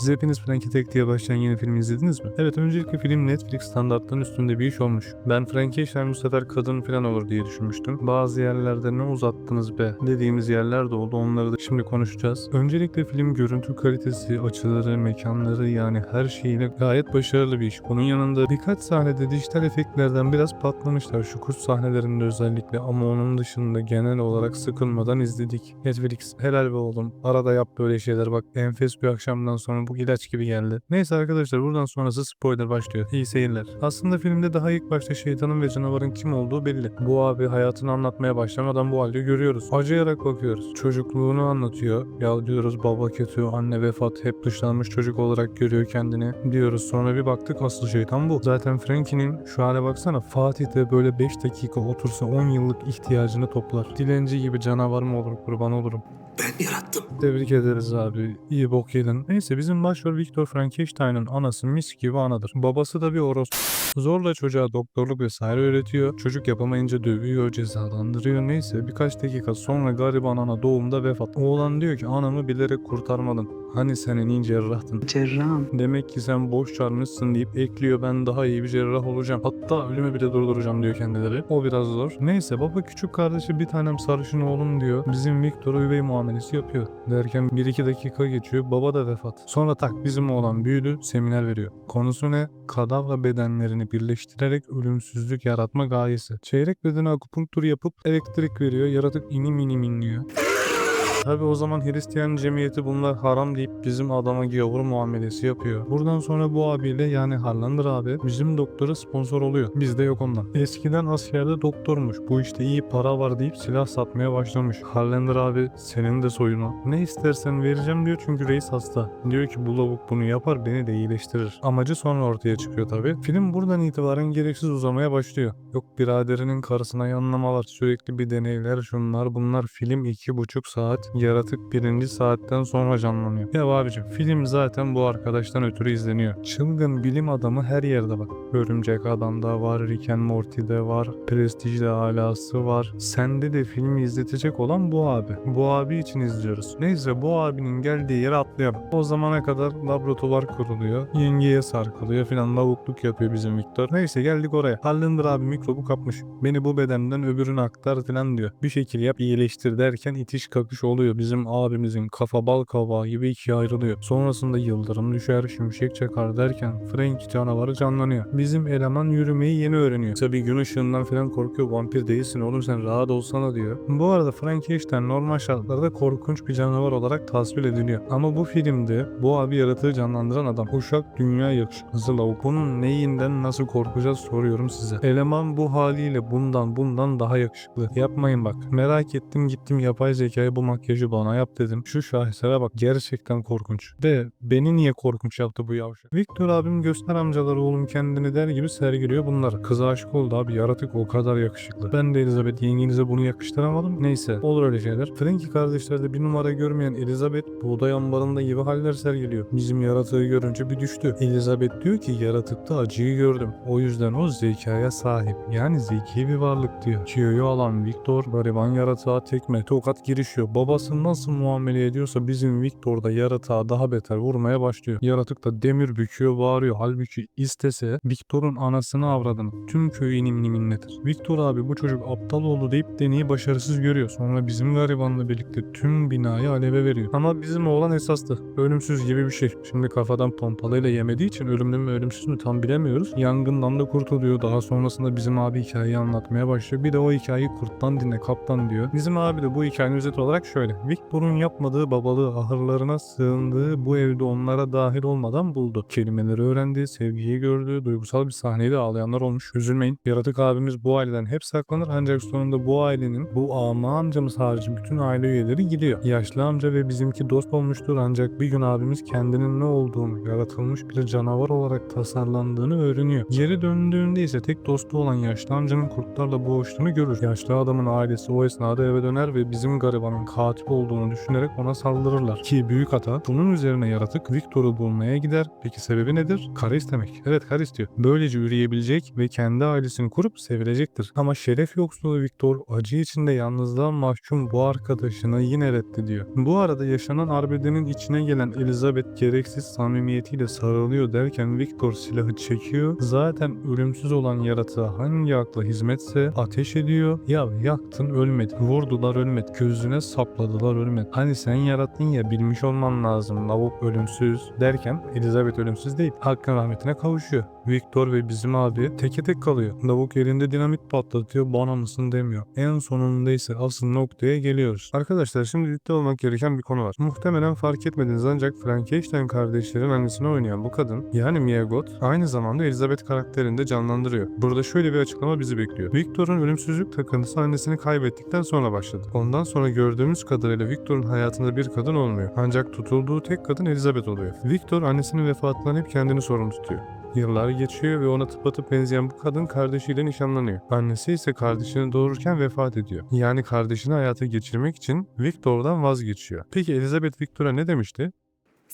Siz hepiniz Frankie Tek diye başlayan yeni filmi izlediniz mi? Evet öncelikle film Netflix standartlarının üstünde bir iş olmuş. Ben Frankenstein bu sefer kadın falan olur diye düşünmüştüm. Bazı yerlerde ne uzattınız be dediğimiz yerler de oldu. Onları da şimdi konuşacağız. Öncelikle film görüntü kalitesi, açıları, mekanları yani her şeyiyle gayet başarılı bir iş. Bunun yanında birkaç sahnede dijital efektlerden biraz patlamışlar. Şu kurs sahnelerinde özellikle ama onun dışında genel olarak sıkılmadan izledik. Netflix helal be oğlum. Arada yap böyle şeyler bak enfes bir akşamdan sonra bu ilaç gibi geldi. Neyse arkadaşlar buradan sonrası spoiler başlıyor. İyi seyirler. Aslında filmde daha ilk başta şeytanın ve canavarın kim olduğu belli. Bu abi hayatını anlatmaya başlamadan bu halde görüyoruz. Acıyarak bakıyoruz. Çocukluğunu anlatıyor. Ya diyoruz baba kötü, anne vefat, hep dışlanmış çocuk olarak görüyor kendini diyoruz. Sonra bir baktık asıl şeytan bu. Zaten Frankie'nin şu hale baksana Fatih'te böyle 5 dakika otursa 10 yıllık ihtiyacını toplar. Dilenci gibi canavar mı olur kurban olurum. Ben yarattım. Tebrik ederiz abi. İyi bok yedin. Neyse bizim başrol Viktor Frankenstein'ın anası mis gibi anadır. Babası da bir orospu. Zorla çocuğa doktorluk vesaire öğretiyor. Çocuk yapamayınca dövüyor, cezalandırıyor. Neyse birkaç dakika sonra gariban ana doğumda vefat. Oğlan diyor ki anamı bilerek kurtarmadın. Hani sen en iyi cerrahtın. Cerrahım. Demek ki sen boş çarmışsın deyip ekliyor ben daha iyi bir cerrah olacağım. Hatta ölümü bile durduracağım diyor kendileri. O biraz zor. Neyse baba küçük kardeşi bir tanem sarışın oğlum diyor. Bizim Viktor'a üvey muamelesi yapıyor. Derken 1-2 dakika geçiyor. Baba da vefat. Sonra tak bizim oğlan büyüdü seminer veriyor. Konusu ne? Kadavra bedenlerini birleştirerek ölümsüzlük yaratma gayesi. Çeyrek bedene akupunktur yapıp elektrik veriyor. Yaratık inim inim inliyor. Tabi o zaman Hristiyan cemiyeti bunlar haram deyip bizim adama gavur muamelesi yapıyor. Buradan sonra bu abiyle yani Harlander abi bizim doktora sponsor oluyor. Bizde yok ondan. Eskiden askerde doktormuş. Bu işte iyi para var deyip silah satmaya başlamış. Harlander abi senin de soyunu. Ne istersen vereceğim diyor çünkü reis hasta. Diyor ki bu lavuk bunu yapar beni de iyileştirir. Amacı sonra ortaya çıkıyor tabi. Film buradan itibaren gereksiz uzamaya başlıyor. Yok biraderinin karısına yanlamalar, sürekli bir deneyler, şunlar bunlar. Film iki buçuk saat, yaratık birinci saatten sonra canlanıyor. Ya abicim film zaten bu arkadaştan ötürü izleniyor. Çılgın bilim adamı her yerde bak. Örümcek Adam'da var, Rick and Morty'de var, Prestige'de alası var. Sende de filmi izletecek olan bu abi. Bu abi için izliyoruz. Neyse bu abinin geldiği yere atlayalım. O zamana kadar laboratuvar kuruluyor. Yengeye sarkılıyor filan lavukluk yapıyor bizim Victor. Neyse geldik oraya. Harlander abi mikrobu kapmış. Beni bu bedenden öbürüne aktar filan diyor. Bir şekil yap iyileştir derken itiş kakış oluyor. Bizim abimizin kafa bal kavağı gibi ikiye ayrılıyor. Sonrasında yıldırım düşer, şimşek çakar derken Frank canavarı canlanıyor. Bizim eleman yürümeyi yeni öğreniyor. Tabi gün ışığından filan korkuyor. Vampir değilsin oğlum sen rahat olsana diyor. Bu arada Frankenstein normal şartlarda korkunç bir canavar olarak tasvir ediliyor. Ama bu filmde bu abi yaratığı canlandıran adam. Uşak dünya yakışıklısı lavuk. Bunun neyinden nasıl korkacağız soruyorum size. Eleman bu haliyle bundan bundan daha yakışıklı. Yapmayın bak. Merak ettim gittim yapay zekaya bu makyajı bana yap dedim. Şu şahesere bak gerçekten korkunç. De beni niye korkunç yaptı bu yavşak? Victor abim göster amcaları oğlum kendini der gibi sergiliyor bunları. Kıza aşık oldu abi yaratık o kadar yakışıklı. Ben de Elizabeth yengenize bunu yakıştıramadım. Neyse olur öyle şeyler. Frankie kardeşlerde bir numara görmeyen Elizabeth buğday ambarında gibi haller sergiliyor. Bizim yaratığı görünce bir düştü. Elizabeth diyor ki yaratıkta acıyı gördüm. O yüzden o zekaya sahip. Yani zeki bir varlık diyor. Kiyo'yu alan Victor gariban yaratığa tekme tokat girişiyor. Babası nasıl muamele ediyorsa bizim Victor da yaratığa daha beter vurmaya başlıyor. Yaratık da demir büküyor bağırıyor. Halbuki istese Victor'un anasını avradını tüm köyü inim inim inletir. Victor abi bu çocuk aptal oldu deyip deneyi başarısız görüyor. Sonra bizim garibanla birlikte tüm binayı aleve veriyor. Ama bizim oğlan esastı. Ölümsüz gibi bir şey. Şimdi kafadan pompalıyla yemediği için ölümlü mü ölümsüz mü tam bilemiyoruz. Yangından da kurtuluyor. Daha sonrasında bizim abi hikayeyi anlatmaya başlıyor. Bir de o hikayeyi kurttan dinle kaptan diyor. Bizim abi de bu hikayenin özeti olarak şöyle. Victor'un yapmadığı babalığı ahırlarına sığındığı bu evde onlara dahil olmadan buldu. Kelimeleri öğrendi, sevgiyi gördü, duygusal bir sahneyde ağlayanlar olmuş. Üzülmeyin. Yaratık abimiz bu aileden hep saklanır ancak sonunda bu ailenin bu ama amcamız harici bütün aile üyeleri gidiyor. Yaşlı amca ve bizimki dost olmuştur ancak bir gün abimiz kendinin ne olduğunu, yaratılmış bir canavar olarak tasarlandığını öğreniyor. Geri döndüğünde ise tek dostu olan yaşlı amcanın kurtlarla boğuştuğunu görür. Yaşlı adamın ailesi o esnada eve döner ve bizim garibanın katil tip olduğunu düşünerek ona saldırırlar. Ki büyük hata. Bunun üzerine yaratık Victor'u bulmaya gider. Peki sebebi nedir? Kara istemek. Evet kara istiyor. Böylece üreyebilecek ve kendi ailesini kurup sevilecektir. Ama şeref yoksulu Victor acı içinde yalnızlığa mahkum bu arkadaşını yine reddediyor. Bu arada yaşanan arbedenin içine gelen Elizabeth gereksiz samimiyetiyle sarılıyor derken Victor silahı çekiyor. Zaten ölümsüz olan yaratığa hangi akla hizmetse ateş ediyor. Ya yaktın ölmedi. Vurdular ölmedi. Gözüne sapladılar ölmedi. Hani sen yarattın ya bilmiş olman lazım. Lavuk ölümsüz derken Elizabeth ölümsüz değil. Hakkın rahmetine kavuşuyor. Victor ve bizim abi teke tek kalıyor. Lavuk elinde dinamit patlatıyor bana mısın demiyor. En sonunda ise asıl noktaya geliyoruz. Arkadaşlar şimdi ciddi olmak gereken bir konu var. Muhtemelen fark etmediniz ancak Frankenstein kardeşlerin annesini oynayan bu kadın yani Mia Goth aynı zamanda Elizabeth karakterini de canlandırıyor. Burada şöyle bir açıklama bizi bekliyor. Victor'un ölümsüzlük takıntısı annesini kaybettikten sonra başladı. Ondan sonra gördüğümüz kadarıyla Victor'un hayatında bir kadın olmuyor. Ancak tutulduğu tek kadın Elizabeth oluyor. Victor annesinin vefatından hep kendini sorumlu tutuyor. Yıllar geçiyor ve ona tıpatıp benzeyen bu kadın kardeşiyle nişanlanıyor. Annesi ise kardeşini doğururken vefat ediyor. Yani kardeşini hayata geçirmek için Victor'dan vazgeçiyor. Peki Elizabeth Victor'a ne demişti?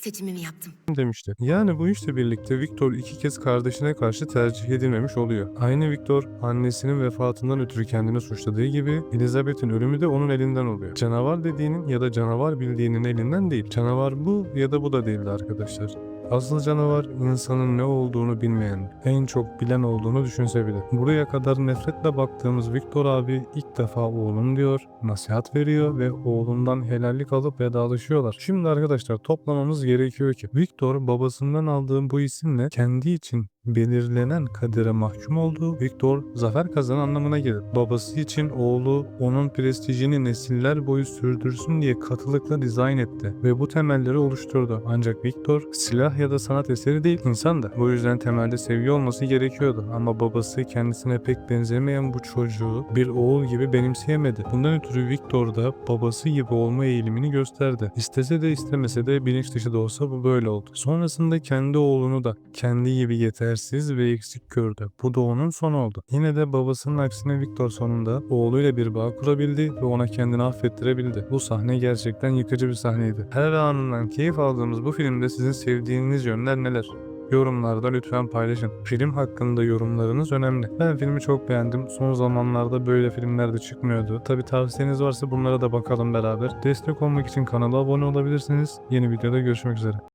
Seçimimi yaptım. demişti. Yani bu işle birlikte Victor iki kez kardeşine karşı tercih edilmemiş oluyor. Aynı Victor annesinin vefatından ötürü kendini suçladığı gibi Elizabeth'in ölümü de onun elinden oluyor. Canavar dediğinin ya da canavar bildiğinin elinden değil. Canavar bu ya da bu da değildi arkadaşlar. Asıl canavar insanın ne olduğunu bilmeyen, en çok bilen olduğunu düşünse bile. Buraya kadar nefretle baktığımız Victor abi ilk defa oğlum diyor, nasihat veriyor ve oğlundan helallik alıp vedalaşıyorlar. Şimdi arkadaşlar toplamamız gerekiyor ki Victor babasından aldığı bu isimle kendi için belirlenen kadere mahkum olduğu Victor zafer kazan anlamına gelir. Babası için oğlu onun prestijini nesiller boyu sürdürsün diye katılıkla dizayn etti ve bu temelleri oluşturdu. Ancak Victor silah ya da sanat eseri değil insan da. Bu yüzden temelde sevgi olması gerekiyordu ama babası kendisine pek benzemeyen bu çocuğu bir oğul gibi benimseyemedi. Bundan ötürü Victor da babası gibi olma eğilimini gösterdi. İstese de istemese de bilinç dışı da olsa bu böyle oldu. Sonrasında kendi oğlunu da kendi gibi yetersiz ve eksik gördü. Bu da onun sonu oldu. Yine de babasının aksine Victor sonunda oğluyla bir bağ kurabildi ve ona kendini affettirebildi. Bu sahne gerçekten yıkıcı bir sahneydi. Her anından keyif aldığımız bu filmde sizin sevdiğiniz yönler neler? Yorumlarda lütfen paylaşın. Film hakkında yorumlarınız önemli. Ben filmi çok beğendim. Son zamanlarda böyle filmler de çıkmıyordu. Tabi tavsiyeniz varsa bunlara da bakalım beraber. Destek olmak için kanala abone olabilirsiniz. Yeni videoda görüşmek üzere.